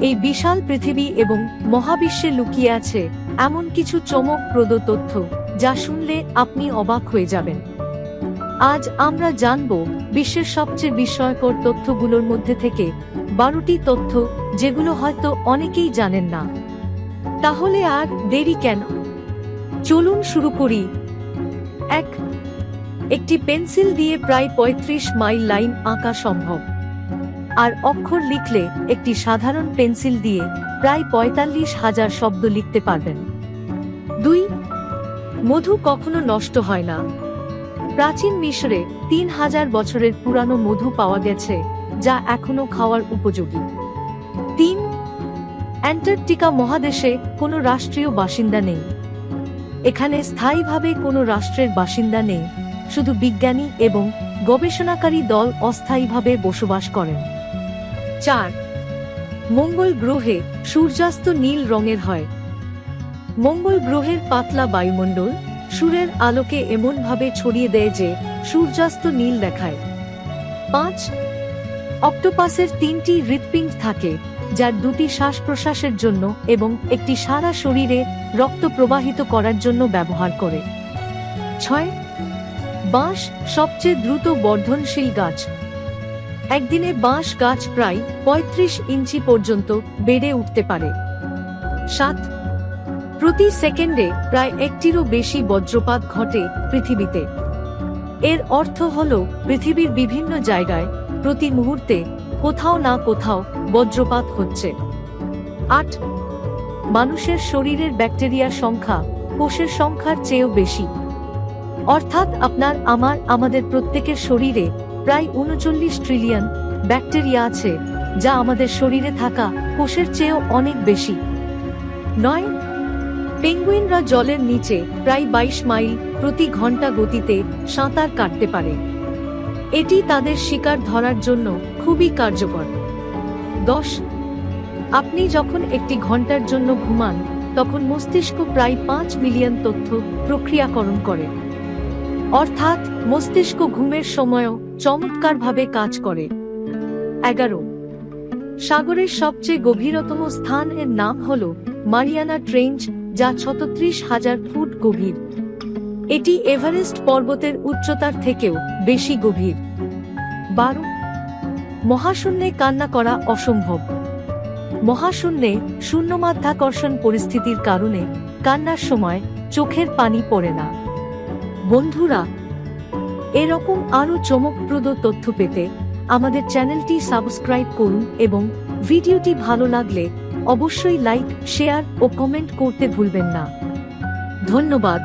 এই বিশাল পৃথিবী এবং মহাবিশ্বে লুকিয়ে আছে এমন কিছু চমকপ্রদ তথ্য যা শুনলে আপনি অবাক হয়ে যাবেন। আজ আমরা জানব বিশ্বের সবচেয়ে বিস্ময়কর তথ্যগুলোর মধ্যে থেকে বারোটি তথ্য যেগুলো হয়তো অনেকেই জানেন না। তাহলে আর দেরি কেন? চলুন শুরু করি। এক, একটি পেন্সিল দিয়ে প্রায় ৩৫ মাইল লাইন আঁকা সম্ভব। আর অক্ষর লিখলে একটি সাধারণ পেন্সিল দিয়ে প্রায় পঁয়তাল্লিশ হাজার শব্দ লিখতে পারবেন। দুই, মধু কখনো নষ্ট হয় না। প্রাচীন মিশরে তিন হাজার বছরের পুরানো মধু পাওয়া গেছে, যা এখনও খাওয়ার উপযোগী। তিন, অ্যান্টার্কটিকা মহাদেশে কোনো রাষ্ট্রীয় বাসিন্দা নেই। এখানে স্থায়ীভাবে কোনো রাষ্ট্রের বাসিন্দা নেই, শুধু বিজ্ঞানী এবং গবেষণাকারী দল অস্থায়ীভাবে বসবাস করেন। চার। মঙ্গল গ্রহে সূর্যাস্ত নীল রঙের হয়। মঙ্গল গ্রহের পাতলা বায়ুমণ্ডল সূর্যের আলোকে এমনভাবে ছড়িয়ে দেয় যে সূর্যাস্ত নীল দেখায়। পাঁচ, অক্টোপাসের তিনটি হৃৎপিণ্ড থাকে, যার দুটি শ্বাস প্রশ্বাসের জন্য এবং একটি সারা শরীরে রক্ত প্রবাহিত করার জন্য ব্যবহার করে। ছয়, বাঁশ সবচেয়ে দ্রুত বর্ধনশীল গাছ একদিনে বাঁশ গাছ প্রায় ৩৫ ইঞ্চি পর্যন্ত বেড়ে উঠতে পারে। সাত। প্রতি সেকেন্ডে প্রায় একটিরও বেশি বজ্রপাত ঘটে পৃথিবীতে। এর অর্থ হল, পৃথিবীর বিভিন্ন জায়গায় প্রতি মুহূর্তে কোথাও না কোথাও বজ্রপাত হচ্ছে। আট। মানুষের শরীরের ব্যাকটেরিয়ার সংখ্যা কোষের সংখ্যার চেয়েও বেশি। অর্থাৎ আপনার, আমার, আমাদের প্রত্যেকের শরীরে প্রায় উনচল্লিশ ট্রিলিয়ন ব্যাকটেরিয়া আছে, যা আমাদের শরীরে থাকা কোষের চেয়েও অনেক বেশি। নয়, পেঙ্গুইনরা জলের নিচে প্রায় বাইশ মাইল প্রতি ঘণ্টা গতিতে সাঁতার কাটতে পারে। এটি তাদের শিকার ধরার জন্য খুবই কার্যকর। দশ, আপনি যখন একটি ঘণ্টার জন্য ঘুমান, তখন মস্তিষ্ক প্রায় পাঁচ মিলিয়ন তথ্য প্রক্রিয়াকরণ করে। অর্থাৎ মস্তিষ্ক ঘুমের সময়ও চমৎকারভাবে কাজ করে। এগারো। সাগরের সবচেয়ে গভীরতম স্থান এর নাম হল মারিয়ানা ট্রেঞ্চ, যা ছত্রিশ হাজার ফুট গভীর। এটি এভারেস্ট পর্বতের উচ্চতার থেকেও বেশি গভীর। বারো। মহাশূন্যে কান্না করা অসম্ভব। মহাশূন্যে শূন্যমাধ্যাকর্ষণ পরিস্থিতির কারণে কান্নার সময় চোখের পানি পড়ে না। বন্ধুরা, এরকম আরও চমকপ্রদ তথ্য পেতে আমাদের চ্যানেলটি সাবস্ক্রাইব করুন এবং ভিডিওটি ভালো লাগলে অবশ্যই লাইক, শেয়ার ও কমেন্ট করতে ভুলবেন না। ধন্যবাদ।